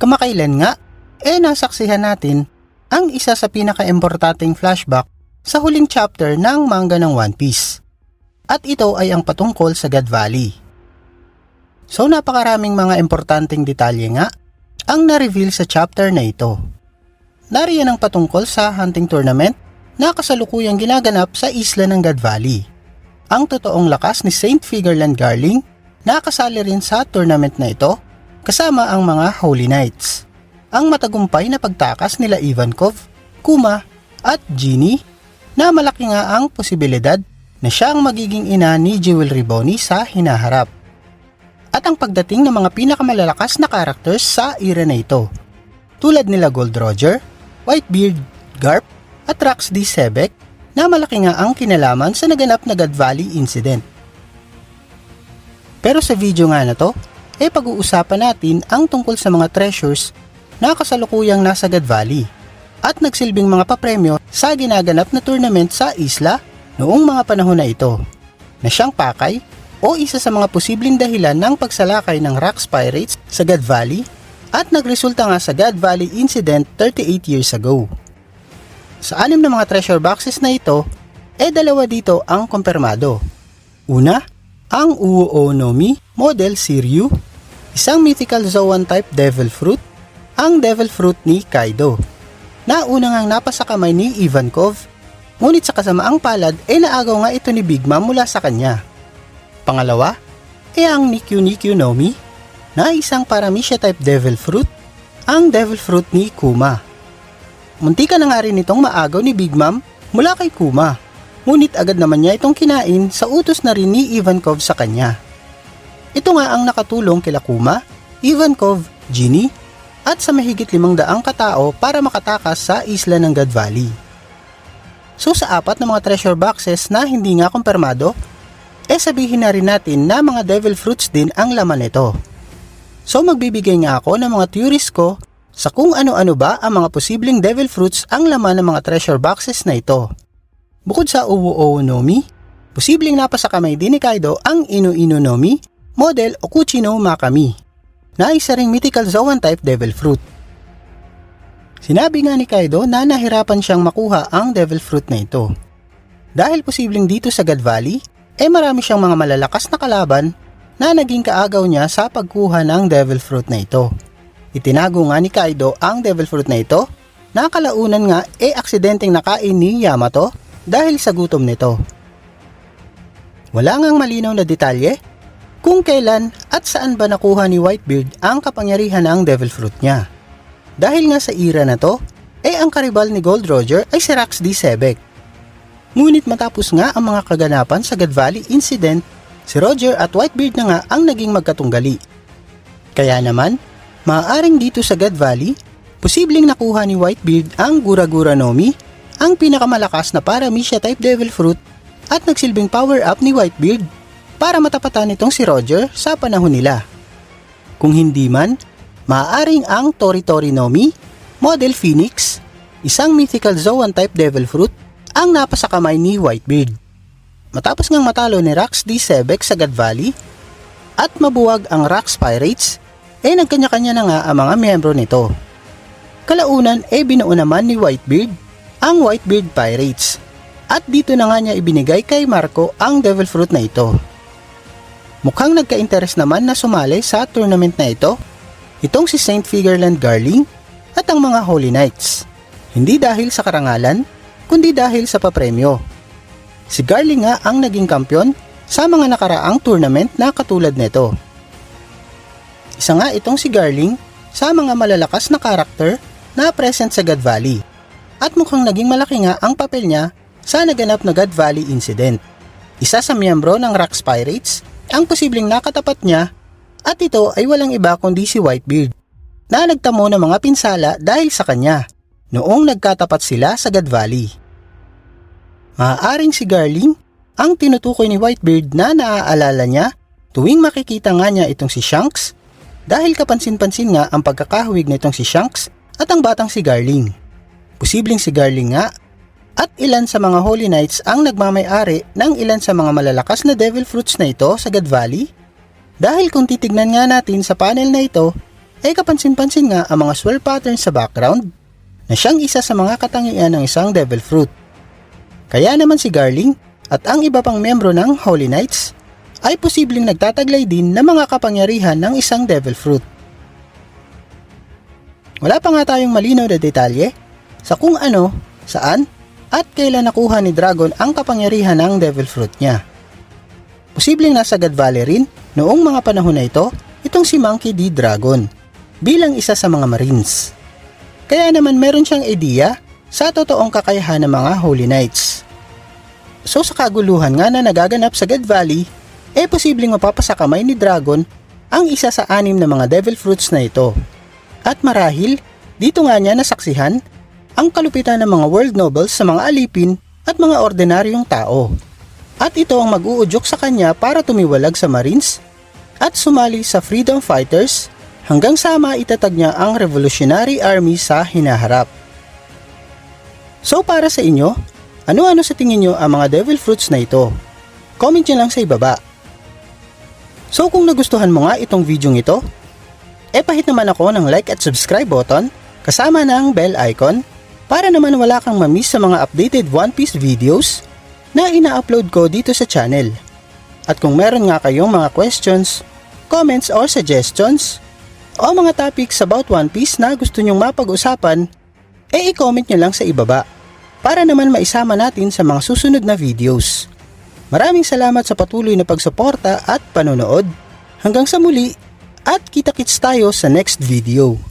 Kamakailan nga, eh nasaksihan natin ang isa sa pinaka-importanting flashback sa huling chapter ng manga ng One Piece. At ito ay ang patungkol sa God Valley. So napakaraming mga importanteng detalye nga ang na-reveal sa chapter na ito. Nariyan ang patungkol sa hunting tournament na kasalukuyang ginaganap sa isla ng God Valley. Ang totoong lakas ni Saint Figureland Garling na kasali rin sa tournament na ito kasama ang mga Holy Knights. Ang matagumpay na pagtakas nila Ivankov, Kuma at Genie na malaki nga ang posibilidad na siya ang magiging ina ni Jewel Riboni sa hinaharap. At ang pagdating ng mga pinakamalalakas na characters sa era na ito, tulad nila Gold Roger, Whitebeard, Garp at Rax D. Sebek na malaki nga ang kinalaman sa naganap na God Valley incident. Pero sa video nga na to, eh pag-uusapan natin ang tungkol sa mga treasures na kasalukuyang nasa God Valley at nagsilbing mga papremyo sa ginaganap na tournament sa isla noong mga panahon na ito na siyang pakay o isa sa mga posibleng dahilan ng pagsalakay ng Rax Pirates sa God Valley at nagresulta nga sa God Valley incident 38 years ago. Sa anim na mga treasure boxes na ito, eh dalawa dito ang kumpirmado. Una, ang Uo Nomi Model Siryu, isang mythical Zoan type Devil Fruit, ang Devil Fruit ni Kaido. Na una ngang napasa kamay ni Ivankov, ngunit sa kasamaang palad ay eh naagaw nga ito ni Big Mom mula sa kanya. Pangalawa, ay ang Nikyu Nikyu Nomi, na isang Paramisha type Devil Fruit, ang Devil Fruit ni Kuma. Munti ka na nga rin itong maagaw ni Big Mom mula kay Kuma. Ngunit agad naman niya itong kinain sa utos na rin ni Ivankov sa kanya. Ito nga ang nakatulong kila Kuma, Ivankov, Ginny, at sa mahigit limang daang katao para makatakas sa isla ng God Valley. So sa apat na mga treasure boxes na hindi nga kumpirmado, eh sabihin na rin natin na mga devil fruits din ang laman nito. So magbibigay nga ako ng mga theories ko sa kung ano-ano ba ang mga posibleng devil fruits ang laman ng mga treasure boxes na ito. Bukod sa Uwo Nomi, posibleng napasa kamay din ni Kaido ang Inu Inu Nomi, model Okuchi no Makami, na isa ring mythical Zoan type devil fruit. Sinabi nga ni Kaido na nahirapan siyang makuha ang devil fruit na ito. Dahil posibleng dito sa God Valley, eh marami siyang mga malalakas na kalaban na naging kaagaw niya sa pagkuha ng devil fruit na ito. Itinago nga ni Kaido ang devil fruit na ito na kalaunan nga e aksidenteng nakain ni Yamato dahil sa gutom nito. Wala ngang malinaw na detalye kung kailan at saan ba nakuha ni Whitebeard ang kapangyarihan ng devil fruit niya. Dahil nga sa ira na to, eh ang karibal ni Gold Roger ay si Rax D. Sebek. Ngunit matapos nga ang mga kaganapan sa God Valley incident, si Roger at Whitebeard na nga ang naging magkatunggali. Kaya naman, Maaaring dito sa God Valley, posibleng nakuha ni Whitebeard ang Gura-Gura Nomi, ang pinakamalakas na Paramisha type Devil Fruit at nagsilbing power up ni Whitebeard para matapatan itong si Roger sa panahon nila. Kung hindi man, maaaring ang Tori Tori Nomi, Model Phoenix, isang mythical Zoan type Devil Fruit, ang napasa kamay ni Whitebeard. Matapos ngang matalo ni Rax D. Sebek sa God Valley at mabuwag ang Rax Pirates, eh nagkanya-kanya na nga ang mga miyembro nito. Kalaunan eh binuo naman ni Whitebeard ang Whitebeard Pirates at dito na nga niya ibinigay kay Marco ang Devil Fruit na ito. Mukhang nagka-interest naman na sumali sa tournament na ito itong si Saint Figureland Garling at ang mga Holy Knights. Hindi dahil sa karangalan, kundi dahil sa papremyo. Si Garling nga ang naging kampyon sa mga nakaraang tournament na katulad nito. Isa nga itong si Garling sa mga malalakas na karakter na present sa God Valley. At mukhang naging malaki nga ang papel niya sa naganap na God Valley incident. Isa sa miyembro ng Rax Pirates ang posibleng nakatapat niya at ito ay walang iba kundi si Whitebeard na nagtamo ng mga pinsala dahil sa kanya noong nagkatapat sila sa God Valley. Maaaring si Garling ang tinutukoy ni Whitebeard na naaalala niya tuwing makikita nga niya itong si Shanks dahil kapansin-pansin nga ang pagkakahuwig nitong si Shanks at ang batang si Garling. Posibleng si Garling nga at ilan sa mga Holy Knights ang nagmamay-ari ng ilan sa mga malalakas na devil fruits na ito sa God Valley. Dahil kung titignan nga natin sa panel na ito, ay kapansin-pansin nga ang mga swirl patterns sa background na siyang isa sa mga katangian ng isang devil fruit. Kaya naman si Garling at ang iba pang membro ng Holy Knights ay posibleng nagtataglay din ng mga kapangyarihan ng isang devil fruit. Wala pa nga tayong malinaw na detalye sa kung ano, saan, at kailan nakuha ni Dragon ang kapangyarihan ng devil fruit niya. Posibleng nasa God Valley rin noong mga panahon na ito itong si Monkey D. Dragon bilang isa sa mga Marines. Kaya naman meron siyang ideya sa totoong kakayahan ng mga Holy Knights. So sa kaguluhan nga na nagaganap sa God Valley, eh posibleng mapapasa kamay ni Dragon ang isa sa anim na mga devil fruits na ito. At marahil, dito nga niya nasaksihan ang kalupitan ng mga world nobles sa mga alipin at mga ordinaryong tao. At ito ang mag-uudyok sa kanya para tumiwalag sa Marines at sumali sa freedom fighters hanggang sa maitatag niya ang Revolutionary Army sa hinaharap. So para sa inyo, ano-ano sa tingin nyo ang mga devil fruits na ito? Comment nyo lang sa ibaba. So kung nagustuhan mo nga itong video ito, e pahit naman ako ng like at subscribe button kasama ng bell icon para naman wala kang mamiss sa mga updated One Piece videos na ina-upload ko dito sa channel. At kung meron nga kayong mga questions, comments or suggestions, o mga topics about One Piece na gusto nyong mapag-usapan, e i-comment nyo lang sa ibaba para naman maisama natin sa mga susunod na videos. Maraming salamat sa patuloy na pagsuporta at panonood. Hanggang sa muli at kita-kits tayo sa next video.